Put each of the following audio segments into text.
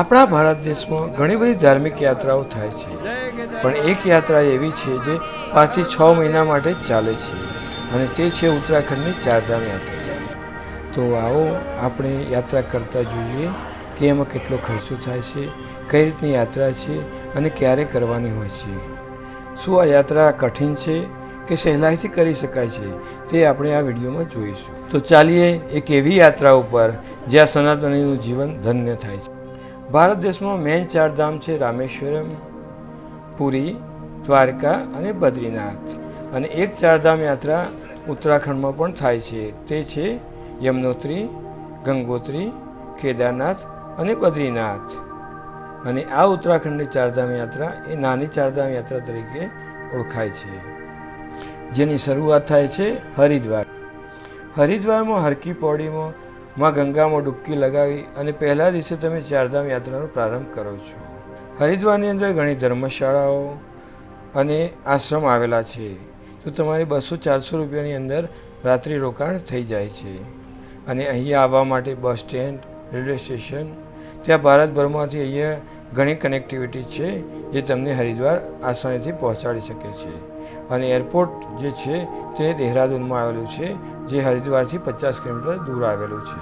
આપણા ભારત દેશમાં ઘણી બધી ધાર્મિક યાત્રાઓ થાય છે. પણ એક યાત્રા એવી છે જે પાંચથી છ મહિના માટે ચાલે છે અને તે છે ઉત્તરાખંડની ચારધામ યાત્રા. તો આવો આપણે યાત્રા કરતા જોઈએ કે એમાં કેટલો ખર્ચો થાય છે, કઈ રીતની યાત્રા છે અને ક્યારે કરવાની હોય છે. શું આ યાત્રા કઠિન છે કે સહેલાઈથી કરી શકાય છે તે આપણે આ વિડીયોમાં જોઈશું. તો ચાલીએ એક એવી યાત્રા ઉપર જ્યાં સનાતનીનું જીવન ધન્ય થાય છે. ભારત દેશમાં મેન ચાર ધામ છે રામેશ્વરમ, પુરી, દ્વારકા અને બદ્રીનાથ. અને એક ચારધામ યાત્રા ઉત્તરાખંડમાં પણ થાય છે. તે છે યમનોત્રી, ગંગોત્રી, કેદારનાથ અને બદ્રીનાથ. અને આ ઉત્તરાખંડની ચારધામ યાત્રા એ નાની ચારધામ યાત્રા તરીકે ઓળખાય છે. જેની શરૂઆત થાય છે હરિદ્વાર. હરિદ્વારમાં હરકી પૌડીમાં માં ગંગામાં ડૂબકી લગાવી અને પહેલા દિવસે તમે ચારધામ યાત્રાનો પ્રારંભ કરો છો. હરિદ્વારની અંદર ઘણી ધર્મશાળાઓ અને આશ્રમ આવેલા છે. તો તમારે બસો ચારસો રૂપિયાની અંદર રાત્રિ રોકાણ થઈ જાય છે. અને અહીંયા આવવા માટે બસ સ્ટેન્ડ, રેલવે સ્ટેશન, ત્યાં ભારતભરમાંથી અહીંયા ઘણી કનેક્ટિવિટી છે જે તમને હરિદ્વાર આસાનીથી પહોંચાડી શકે છે. અને એરપોર્ટ જે છે તે દહેરાદૂનમાં આવેલું છે, જે હરિદ્વારથી પચાસ કિલોમીટર દૂર આવેલું છે.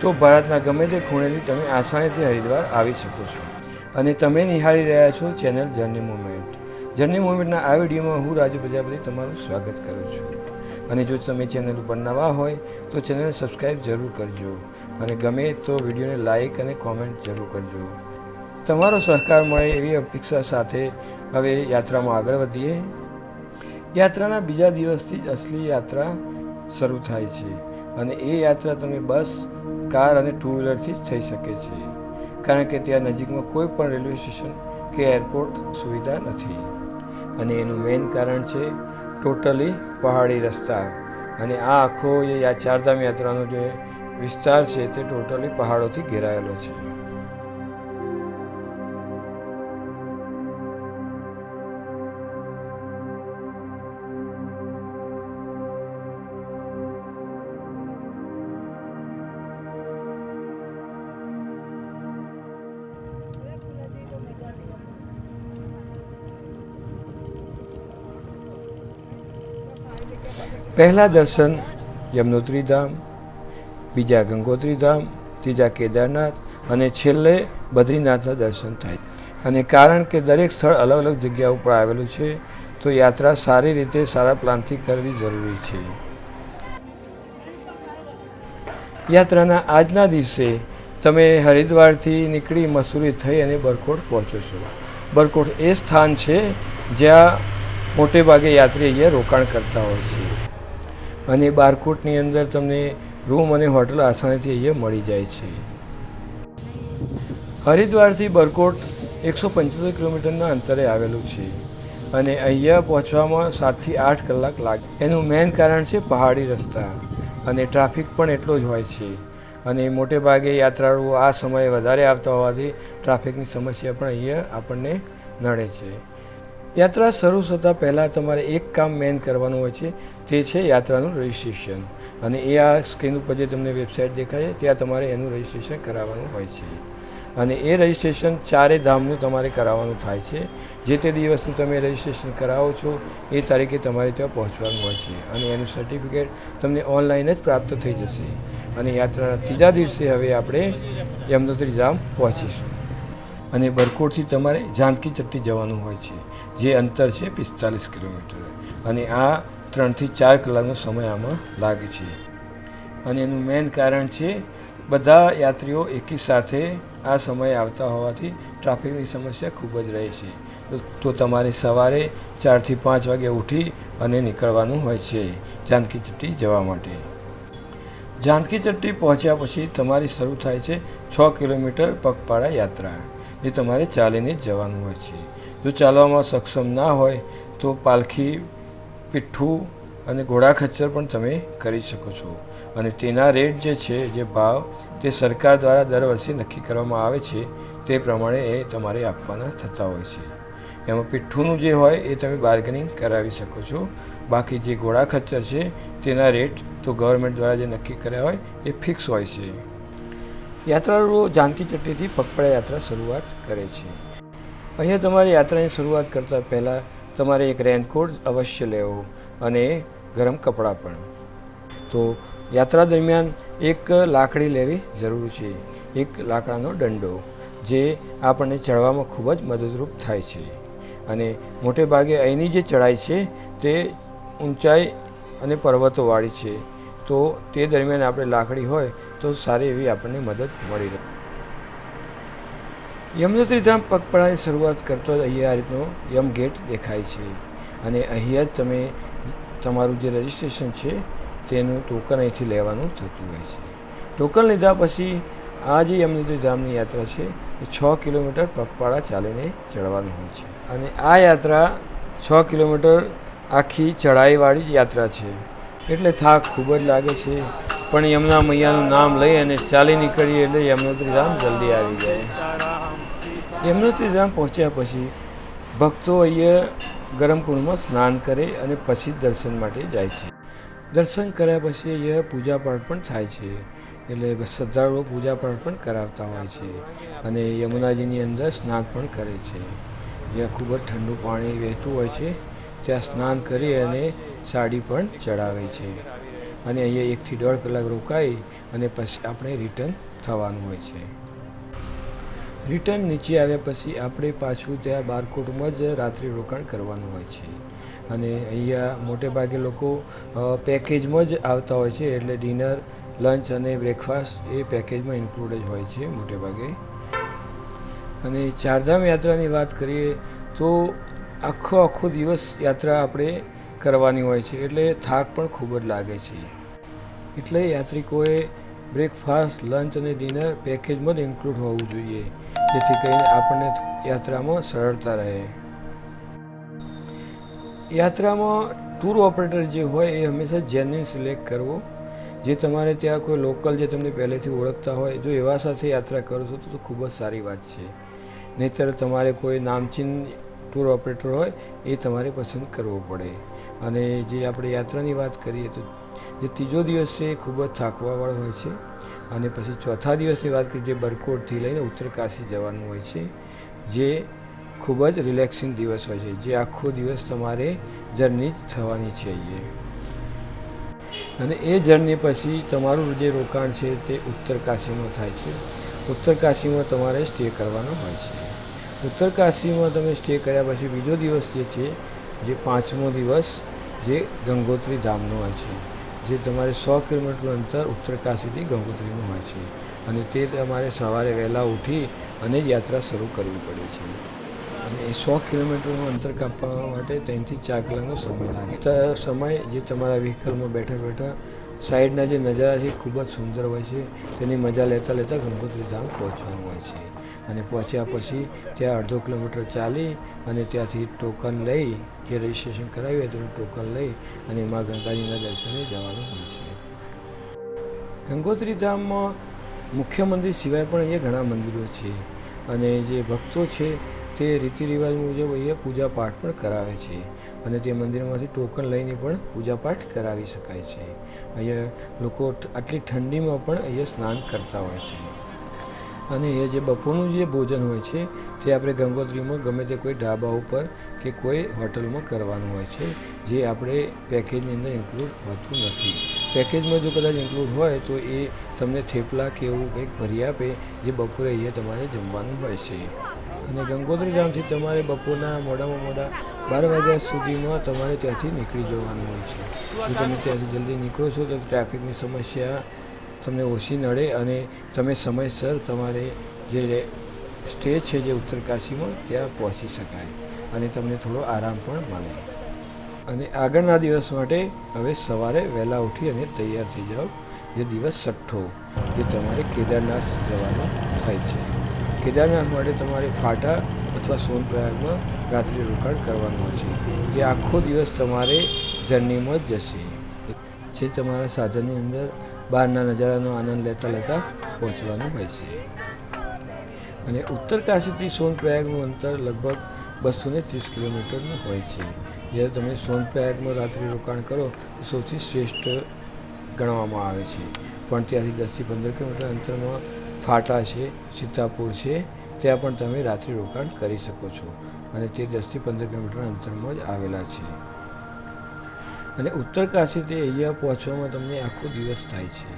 તો ભારતના ગમે તે ખૂણેથી તમે આસાનીથી હરિદ્વાર આવી શકો છો. અને તમે નિહાળી રહ્યા છો ચેનલ જર્ની મુવમેન્ટ. જર્ની મુવમેન્ટના આ વિડીયોમાં હું રાજુ પ્રજાપતિ તમારું સ્વાગત કરું છું. અને જો તમે ચેનલ ઉપર નવા હોય, તો ચેનલને સબસ્ક્રાઈબ જરૂર કરજો. અને ગમે તો વિડીયોને લાઈક અને કોમેન્ટ જરૂર કરજો. તમારો સહકાર મળે એવી અપેક્ષા સાથે હવે યાત્રામાં આગળ વધીએ. યાત્રાના બીજા દિવસથી જ અસલી યાત્રા શરૂ થાય છે અને એ યાત્રા તમે બસ, કાર અને ટુ વ્હીલરથી જ થઈ શકે છે. કારણ કે ત્યાં નજીકમાં કોઈ પણ રેલવે સ્ટેશન કે એરપોર્ટ સુવિધા નથી. અને એનું મેઇન કારણ છે ટોટલી પહાડી રસ્તા. અને આ આખો એ ચારધામ યાત્રાનો જે વિસ્તાર છે તે ટોટલી પહાડોથી ઘેરાયેલો છે. પહેલા દર્શન યમનોત્રી ધામ, બીજા ગંગોત્રી ધામ, ત્રીજા કેદારનાથ અને છેલ્લે બદ્રીનાથના દર્શન થાય. અને કારણ કે દરેક સ્થળ અલગ અલગ જગ્યા ઉપર આવેલું છે, તો યાત્રા સારી રીતે સારા પ્લાનથી કરવી જરૂરી છે. યાત્રાના આજના દિવસે તમે હરિદ્વારથી નીકળી મસૂરી થઈ અને બરકોટ પહોંચો છો. બરકોટ એ સ્થાન છે જ્યાં મોટે ભાગે યાત્રી અહીંયા રોકાણ કરતા હોય છે. અને બારકોટની અંદર તમને રૂમ અને હોટલ આસાનીથી અહીંયા મળી જાય છે. હરિદ્વારથી બરકોટ એકસો પંચોતેર કિલોમીટરના અંતરે આવેલું છે અને અહીંયા પહોંચવામાં સાતથી આઠ કલાક લાગે. એનું મેઇન કારણ છે પહાડી રસ્તા અને ટ્રાફિક પણ એટલો જ હોય છે. અને મોટે ભાગે યાત્રાળુઓ આ સમયે વધારે આવતા હોવાથી ટ્રાફિકની સમસ્યા પણ અહીંયા આપણને નડે છે. યાત્રા શરૂ થતાં પહેલાં તમારે એક કામ મેન કરવાનું હોય છે, તે છે યાત્રાનું રજિસ્ટ્રેશન અને એ આ સ્ક્રીન ઉપર જે તમને વેબસાઇટ દેખાય છે, ત્યાં તમારે એનું રજિસ્ટ્રેશન કરાવવાનું હોય છે. અને એ રજિસ્ટ્રેશન ચારે ધામનું તમારે કરાવવાનું થાય છે. જે તે દિવસનું તમે રજિસ્ટ્રેશન કરાવો છો, એ તારીખે તમારે ત્યાં પહોંચવાનું હોય છે. અને એનું સર્ટિફિકેટ તમને ઓનલાઈન જ પ્રાપ્ત થઈ જશે. અને યાત્રાના ત્રીજા દિવસે હવે આપણે યમનોત્રી ધામ પહોંચીશું. અને બરકોટથી તમારે જાનકી ચટ્ટી જવાનું હોય છે, જે અંતર છે પિસ્તાલીસ કિલોમીટર. અને આ ત્રણથી ચાર કલાકનો સમય આમાં લાગે છે. અને એનું મેઇન કારણ છે, બધા યાત્રીઓ એકી સાથે આ સમયે આવતા હોવાથી ટ્રાફિકની સમસ્યા ખૂબ જ રહે છે. તો- તમારે સવારે ચારથી પાંચ વાગે ઉઠી અને નીકળવાનું હોય છે, જાનકી ચટ્ટી જવા માટે. જાનકી ચટ્ટી પહોંચ્યા પછી તમારી શરૂ થાય છે છ કિલોમીટર પગપાળા યાત્રા. જે તમારે ચાલીને જવાનું હોય છે. જો ચાલવામાં સક્ષમ ના હોય, તો પાલખી પીઠું અને ઘોડા ખચ્ચર પણ તમે કરી શકો છો. અને તેના રેટ જે છે, જે ભાવ તે સરકાર દ્વારા દર વર્ષે નક્કી કરવામાં આવે છે, તે પ્રમાણે એ તમારે આપવાના થતા હોય છે. એમાં પીઠ્ઠુંનું જે હોય, એ તમે બાર્ગેનિંગ કરાવી શકો છો. બાકી જે ઘોડા ખચ્ચર છે, તેના રેટ તો ગવર્મેન્ટ દ્વારા જે નક્કી કર્યા હોય, એ ફિક્સ હોય છે. યાત્રાળુઓ જાનકી ચટ્ટીથી પગપાળા યાત્રા શરૂઆત કરે છે. અહીંયા તમારે યાત્રાની શરૂઆત કરતાં પહેલાં તમારે એક રેનકોટ અવશ્ય લેવો અને ગરમ કપડાં પણ. તો યાત્રા દરમિયાન એક લાકડી લેવી જરૂરી છે, એક લાકડાનો દંડો, જે આપણને ચડવામાં ખૂબ જ મદદરૂપ થાય છે. અને મોટે ભાગે અહીંની જે ચઢાઈ છે તે ઊંચાઈ અને પર્વતોવાળી છે. તો તે દરમિયાન આપણે લાકડી હોય તો સારી એવી આપણને મદદ મળી રહે. યમનોત્રી ધામ પગપળાની શરૂઆત કરતો અહીંયા આ રીતનો યમ ગેટ દેખાય છે. અને અહીંયા જ તમે તમારું જે રજિસ્ટ્રેશન છે, તેનું ટોકન અહીંથી લેવાનું થતું હોય છે. ટોકન લીધા પછી આ જે યમનોત્રી ધામની યાત્રા છે, એ છ કિલોમીટર પગપાળા ચાલીને ચડવાનું હોય છે. અને આ યાત્રા છ કિલોમીટર આખી ચઢાઈવાળી જ યાત્રા છે. એટલે થાક ખૂબ જ લાગે છે. પણ યમુના મૈયાનું નામ લઈ અને ચાલી નીકળીએ એટલે યમનોત્રી ધામ જલ્દી આવી જાય. યમનોત્રી ધામ પહોંચ્યા પછી ભક્તો અહીંયા ગરમ કુંડમાં સ્નાન કરે અને પછી દર્શન માટે જાય છે. દર્શન કર્યા પછી અહીંયા પૂજાપાઠ પણ થાય છે. એટલે શ્રદ્ધાળુઓ પૂજાપાઠ પણ કરાવતા હોય છે અને યમુનાજીની અંદર સ્નાન પણ કરે છે. જ્યાં ખૂબ જ ઠંડુ પાણી વહેતું હોય છે. ત્યાં સ્નાન કરી અને સાડી પણ ચડાવે છે. અને અહીંયા એકથી દોઢ કલાક રોકાઈ અને પછી આપણે રિટર્ન થવાનું હોય છે. રિટર્ન નીચે આવ્યા પછી આપણે પાછું ત્યાં બારકોટમાં જ રાત્રિ રોકાણ કરવાનું હોય છે. અને અહીંયા મોટે ભાગે લોકો પેકેજમાં જ આવતા હોય છે એટલે ડિનર લંચ અને બ્રેકફાસ્ટ એ પેકેજમાં ઇન્ક્લુડ જ હોય છે મોટે ભાગે. અને ચારધામ યાત્રાની વાત કરીએ તો આખો આખો દિવસ યાત્રા આપણે કરવાની હોય છે, એટલે થાક પણ ખૂબ જ લાગે છે. એટલે યાત્રિકોએ બ્રેકફાસ્ટ, લંચ અને ડિનર પેકેજમાં જ ઇન્ક્લુડ હોવું જોઈએ, જેથી કરીને આપણને યાત્રામાં સરળતા રહે. યાત્રામાં ટૂર ઓપરેટર જે હોય, એ હંમેશા જેન્યુન સિલેક્ટ કરવો. જે તમારે ત્યાં કોઈ લોકલ જે તમને પહેલેથી ઓળખતા હોય, જો એવા સાથે યાત્રા કરો છો તો ખૂબ જ સારી વાત છે. નહીંતર તમારે કોઈ નામચીન ટૂર ઓપરેટર હોય, એ તમારે પસંદ કરવો પડે. અને જે આપણે યાત્રાની વાત કરીએ તો જે ત્રીજો દિવસ છે એ ખૂબ જ થાકવાવાળો હોય છે. અને પછી ચોથા દિવસની વાત કરીએ જે બરકોટથી લઈને ઉત્તરકાશી જવાનું હોય છે, જે ખૂબ જ રિલેક્સિંગ દિવસ હોય છે, જે આખો દિવસ તમારે જર્ની જ થવાની છે એ અને એ જર્ની પછી તમારું જે રોકાણ છે તે ઉત્તરકાશીમાં થાય છે. ઉત્તરકાશીમાં તમારે સ્ટે કરવાનો હોય છે. ઉત્તરકાશીમાં તમે સ્ટે કર્યા પછી બીજો દિવસ જે છે, જે પાંચમો દિવસ, જે ગંગોત્રી ધામનો હોય છે, જે તમારે સો કિલોમીટરનું અંતર ઉત્તરકાશીથી ગંગોત્રીનું હોય છે. અને તે તમારે સવારે વહેલા ઉઠી અને યાત્રા શરૂ કરવી પડે છે. અને એ સો કિલોમીટરનું અંતર કાપવા માટે ત્રણથી ચાર કલાકનો સમય લાગે. સમય જે તમારા વ્હીકલમાં બેઠા બેઠા સાઈડના જે નજારા છે ખૂબ જ સુંદર હોય છે. તેની મજા લેતા લેતા ગંગોત્રી ધામ પહોંચવાનું હોય છે. અને પહોંચ્યા પછી ત્યાં અડધો કિલોમીટર ચાલી અને ત્યાંથી ટોકન લઈ જે રજિસ્ટ્રેશન કરાવ્યું તેનું ટોકન લઈ અને મા ગંગાજીના દર્શને જવાનું હોય છે. ગંગોત્રી ધામમાં મુખ્ય મંદિર સિવાય પણ અહીંયા ઘણા મંદિરો છે અને જે ભક્તો છે તે રીતિ રિવાજ મુજબ અહીંયા પૂજાપાઠ પણ કરાવે છે અને તે મંદિરમાંથી ટોકન લઈને પણ પૂજાપાઠ કરાવી શકાય છે. અહીંયા લોકો આટલી ઠંડીમાં પણ અહીંયા સ્નાન કરતા હોય છે. અને એ જે બપોરનું જે ભોજન હોય છે, તે આપણે ગંગોત્રીમાં ગમે તે કોઈ ઢાબા ઉપર કે કોઈ હોટલમાં કરવાનું હોય છે, જે આપણે પેકેજની અંદર ઇન્ક્લુડ હોતું નથી. પેકેજમાં જો કદાચ ઇન્ક્લુડ હોય, તો એ તમને થેપલા કે એવું કંઈક ભરી આપે, જે બપોરે અહીંયા તમારે જમવાનું હોય છે. અને ગંગોત્રી ધામથી તમારે બપોરના મોડામાં મોડા બાર વાગ્યા સુધીમાં તમારે ત્યાંથી નીકળી જવાનું હોય છે. તમે ત્યાંથી જલ્દી નીકળો છો, તો ટ્રાફિકની સમસ્યા તમને ઓછી નડે અને તમે સમયસર તમારે જે સ્ટે છે જે ઉત્તરકાશીમાં ત્યાં પહોંચી શકાય અને તમને થોડો આરામ પણ મળે. અને આગળના દિવસ માટે હવે સવારે વહેલા ઉઠી અને તૈયાર થઈ જાઓ. જે દિવસ છઠ્ઠો જે તમારે કેદારનાથ જવાનો થાય છે. કેદારનાથ માટે તમારે ફાટા અથવા સોનપ્રયાગમાં રાત્રિ રોકાણ કરવાનું છે, જે આખો દિવસ તમારે જર્નીમાં જશે. જે તમારા સાધનની અંદર બહારના નજારાનો આનંદ લેતા લેતા પહોંચવાનું હોય છે. અને ઉત્તરકાશીથી સોનપ્રયાગનું અંતર લગભગ બસો ને ત્રીસ કિલોમીટરનું હોય છે. જ્યારે તમે સોનપ્રયાગમાં રાત્રિ રોકાણ કરો, તો સૌથી શ્રેષ્ઠ ગણવામાં આવે છે. પણ ત્યાંથી દસથી પંદર કિલોમીટર અંતરમાં ફાટા છે, સીતાપુર છે, ત્યાં પણ તમે રાત્રિ રોકાણ કરી શકો છો. અને તે દસથી પંદર કિલોમીટર અંતરમાં જ આવેલા છે. અને ઉત્તરકાશીથી અહીંયા પહોંચવામાં તમને આખો દિવસ થાય છે.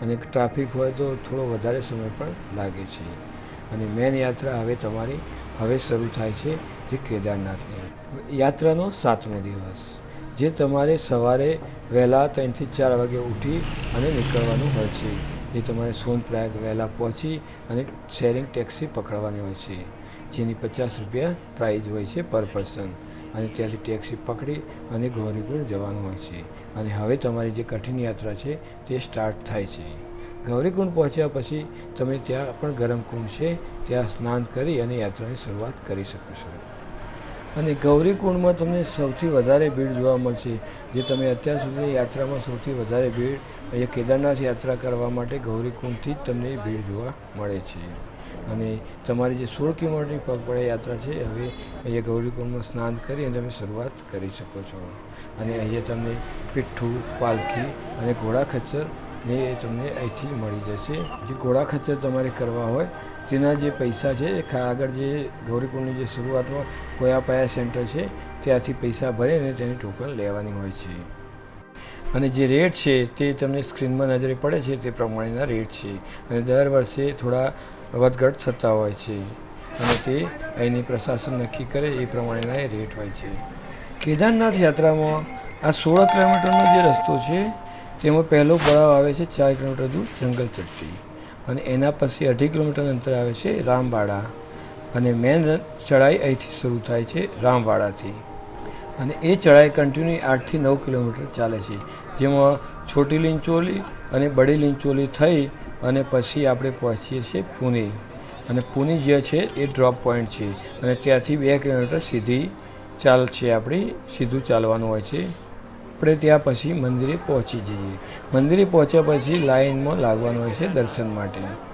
અને ટ્રાફિક હોય તો થોડો વધારે સમય પણ લાગે છે. અને મેન યાત્રા હવે તમારી હવે શરૂ થાય છે જે કેદારનાથની. યાત્રાનો સાતમો દિવસ, જે તમારે સવારે વહેલા ત્રણથી ચાર વાગે ઉઠી અને નીકળવાનું હોય છે. જે તમારે સોનપ્રયાગ વહેલા પહોંચી અને શેરિંગ ટેક્સી પકડવાની હોય છે. જેની પચાસ રૂપિયા પ્રાઇઝ હોય છે પર પર્સન અને ત્યાંથી ટેક્સી પકડી અને ગૌરીકુંડ જવાનું હોય છે. અને હવે તમારી જે કઠિન યાત્રા છે તે સ્ટાર્ટ થાય છે. ગૌરીકુંડ પહોંચ્યા પછી તમે ત્યાં પણ ગરમ કુંડ છે, ત્યાં સ્નાન કરી અને યાત્રાની શરૂઆત કરી શકો છો. અને ગૌરીકુંડમાં તમને સૌથી વધારે ભીડ જોવા મળશે. જે તમે અત્યાર સુધી યાત્રામાં સૌથી વધારે ભીડ અહીંયા કેદારનાથ યાત્રા કરવા માટે ગૌરીકુંડથી જ તમને ભીડ જોવા મળે છે. અને તમારી જે સોળ કિલોમીટરની પગપાળા યાત્રા છે, હવે અહીંયા ગૌરીકુંડમાં સ્નાન કરી અને તમે શરૂઆત કરી શકો છો. અને અહીંયા તમને પીઠું પાલખી અને ઘોડા ખચ્ચર ને એ તમને અહીંથી મળી જશે. જે ઘોડા ખચ્ચર તમારે કરવા હોય, તેના જે પૈસા છે, એ આગળ જે ગૌરીકુંડની જે શરૂઆતમાં કોયાપાયા સેન્ટર છે, ત્યાંથી પૈસા ભરીને તેની ટોકન લેવાની હોય છે. અને જે રેટ છે, તે તમને સ્ક્રીનમાં નજરે પડે છે, તે પ્રમાણેના રેટ છે. અને દર વર્ષે થોડા વધઘટ થતા હોય છે. અને તે અહીંની પ્રશાસન નક્કી કરે એ પ્રમાણેના એ રેટ હોય છે. કેદારનાથ યાત્રામાં આ સોળ કિલોમીટરનો જે રસ્તો છે, તેમાં પહેલો પડાવ આવે છે ચાર કિલોમીટર દૂર જંગલ ચટ્ટી અને એના પછી અઢી કિલોમીટર અંતર આવે છે રામવાડા. અને મેન ચઢાઈ અહીંથી શરૂ થાય છે રામવાડાથી. અને એ ચઢાઈ કન્ટિન્યુ આઠથી નવ કિલોમીટર ચાલે છે. જેમાં છોટી લીંચોલી અને બડી લીંચોલી થઈ અને પછી આપણે પહોંચીએ છીએ પુણે. અને પુણે જે છે એ ડ્રોપ પોઈન્ટ છે. અને ત્યાંથી બે કિલોમીટર સીધી ચાલ છે આપણી, સીધું ચાલવાનું હોય છે. આપણે ત્યાં પછી મંદિરે પહોંચી જઈએ. મંદિરે પહોંચ્યા પછી લાઈનમાં લાગવાનું હોય છે દર્શન માટે.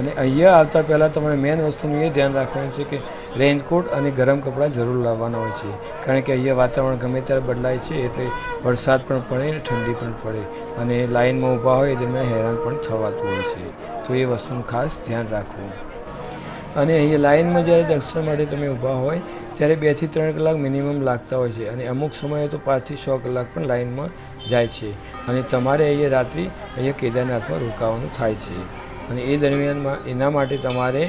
અને અહીંયા આવતા પહેલાં તમારે મેન વસ્તુનું એ ધ્યાન રાખવાનું છે કે રેઇનકોટ અને ગરમ કપડાં જરૂર લાવવાના હોય છે. કારણ કે અહીંયા વાતાવરણ ગમે ત્યારે બદલાય છે, એટલે વરસાદ પણ પડે અને ઠંડી પણ પડે. અને લાઇનમાં ઊભા હોય તેમને હેરાન પણ થવાતું હોય છે. તો એ વસ્તુનું ખાસ ધ્યાન રાખવું. અને અહીંયા લાઇનમાં જ્યારે દર્શન માટે તમે ઊભા હોય, ત્યારે બેથી ત્રણ કલાક મિનિમમ લાગતા હોય છે. અને અમુક સમયે તો પાંચથી છ કલાક પણ લાઇનમાં જાય છે. અને તમારે અહીંયા રાત્રિ અહીંયા કેદારનાથમાં રોકાવાનું થાય છે. અને એ દરમિયાનમાં એના માટે તમારે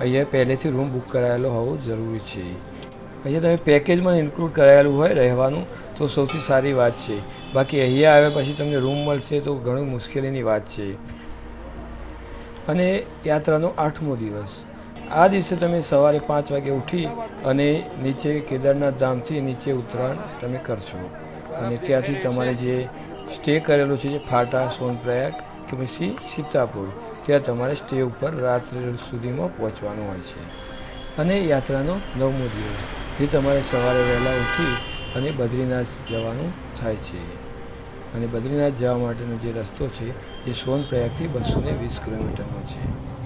અહીંયા પહેલેથી રૂમ બુક કરાયેલો હોવો જરૂરી છે. અહીંયા તમે પેકેજમાં ઇન્ક્લુડ કરાયેલું હોય રહેવાનું, તો સૌથી સારી વાત છે. બાકી અહીંયા આવ્યા પછી તમને રૂમ મળશે તો ઘણું મુશ્કેલીની વાત છે. અને યાત્રાનો આઠમો દિવસ. આ દિવસે તમે સવારે પાંચ વાગે ઉઠી અને નીચે કેદારનાથ ધામથી નીચે ઉતરાણ તમે કરશો. અને ત્યાંથી તમારે જે સ્ટે કરેલો છે, જે ફાટા, સોનપ્રયાગ કે પછી સીતાપુર ત્યાં તમારે સ્ટે ઉપર રાત્રે સુધીમાં પહોંચવાનું હોય છે. અને યાત્રાનો નવમો દિવસ, જે તમારે સવારે વહેલા ઉઠી અને બદ્રીનાથ જવાનું થાય છે. અને બદ્રીનાથ જવા માટેનો જે રસ્તો છે એ સોનપ્રયાગથી બસો વીસ કિલોમીટરનો છે.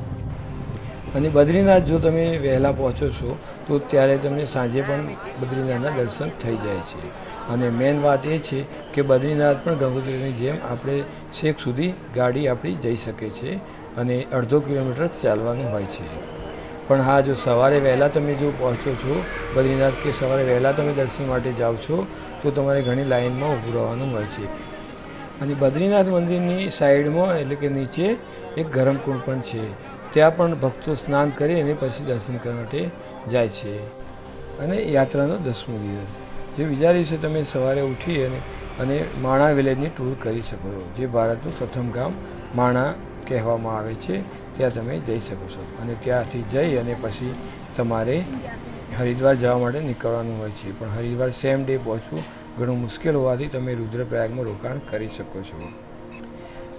અને બદ્રીનાથ જો તમે વહેલા પહોંચો છો, તો ત્યારે તમને સાંજે પણ બદ્રીનાથના દર્શન થઈ જાય છે. અને મેઇન વાત એ છે કે બદ્રીનાથ પણ ગંગોત્રીની જેમ આપણે છેક સુધી ગાડી આપણી જઈ શકે છે અને અડધો કિલોમીટર જ ચાલવાનું હોય છે. પણ હા, જો સવારે વહેલા તમે જો પહોંચો છો, બદ્રીનાથ કે સવારે વહેલા તમે દર્શન માટે જાઓ છો, તો તમારે ઘણી લાઇનમાં ઊભું રહેવાનું હોય છે. અને બદ્રીનાથ મંદિરની સાઈડમાં એટલે કે નીચે એક ગરમ કુંડ પણ છે. ત્યાં પણ ભક્તો સ્નાન કરી અને પછી દર્શન કરવા માટે જાય છે. અને યાત્રાનો દસમો દિવસ. જે બીજા દિવસે તમે સવારે ઉઠી અને અને માણા વિલેજની ટૂર કરી શકો છો, જે ભારતનું પ્રથમ ગામ માણા કહેવામાં આવે છે. ત્યાં તમે જઈ શકો છો અને ત્યાંથી જઈ અને પછી તમારે હરિદ્વાર જવા માટે નીકળવાનું હોય છે. પણ હરિદ્વાર સેમ ડે પહોંચવું ઘણું મુશ્કેલ હોવાથી તમે રુદ્રપ્રયાગમાં રોકાણ કરી શકો છો.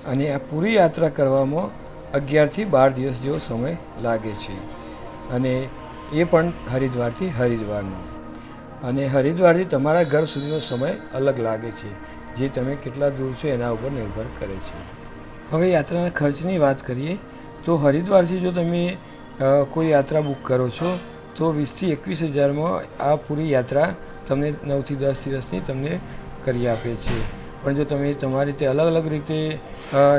અને આ પૂરી યાત્રા કરવામાં અગિયારથી બાર દિવસ જેવો સમય લાગે છે. અને એ પણ હરિદ્વારથી હરિદ્વારનો. અને હરિદ્વારથી તમારા ઘર સુધીનો સમય અલગ લાગે છે, જે તમે કેટલા દૂર છો એના ઉપર નિર્ભર કરે છે. હવે યાત્રાના ખર્ચની વાત કરીએ, તો હરિદ્વારથી જો તમે કોઈ યાત્રા બુક કરો છો, તો વીસથી એકવીસ હજારમાં આ પૂરી યાત્રા તમને નવથી દસ દિવસની તમને કરી આપે છે. પણ જો તમે તમારી રીતે અલગ અલગ રીતે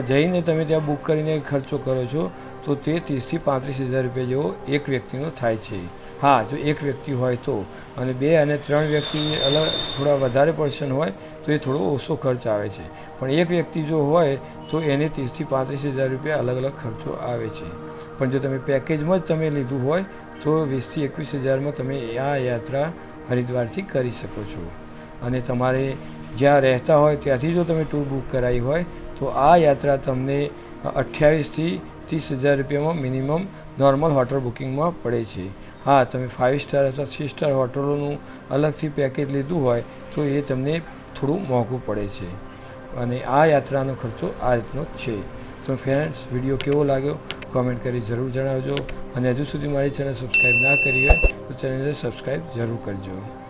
જઈને તમે ત્યાં બુક કરીને ખર્ચો કરો છો, તો તે ત્રીસથી પાંત્રીસ હજાર રૂપિયા જેવો એક વ્યક્તિનો થાય છે. હા, જો એક વ્યક્તિ હોય તો. અને બે અને ત્રણ વ્યક્તિ અલગ, થોડા વધારે પર્સન હોય, તો એ થોડો ઓછો ખર્ચ આવે છે. પણ એક વ્યક્તિ જો હોય, તો એને ત્રીસથી પાંત્રીસ હજાર રૂપિયા અલગ અલગ ખર્ચો આવે છે. પણ જો તમે પેકેજમાં જ તમે લીધું હોય, તો વીસથી એકવીસ હજારમાં તમે આ યાત્રા હરિદ્વારથી કરી શકો છો. અને તમારે જ્યાં રહેતા હોય ત્યાંથી જો તમે ટૂર બુક કરાવી હોય, તો આ યાત્રા તમને અઠ્યાવીસથી ત્રીસ હજાર રૂપિયામાં મિનિમમ નોર્મલ હોટલ બુકિંગમાં પડે છે. હા, તમે ફાઇવ સ્ટાર અથવા થ્રી સ્ટાર હોટલોનું અલગથી પેકેજ લીધું હોય, તો એ તમને થોડું મોંઘું પડે છે. અને આ યાત્રાનો ખર્ચો આ રીતનો છે. તો ફ્રેન્ડ્સ વીડિયો કેવો લાગ્યો? કોમેન્ટ કરી જરૂર જણાવજો. અને હજુ સુધી મારી ચેનલ સબસ્ક્રાઈબ ના કરી હોય, તો ચેનલને સબસ્ક્રાઈબ જરૂર કરજો.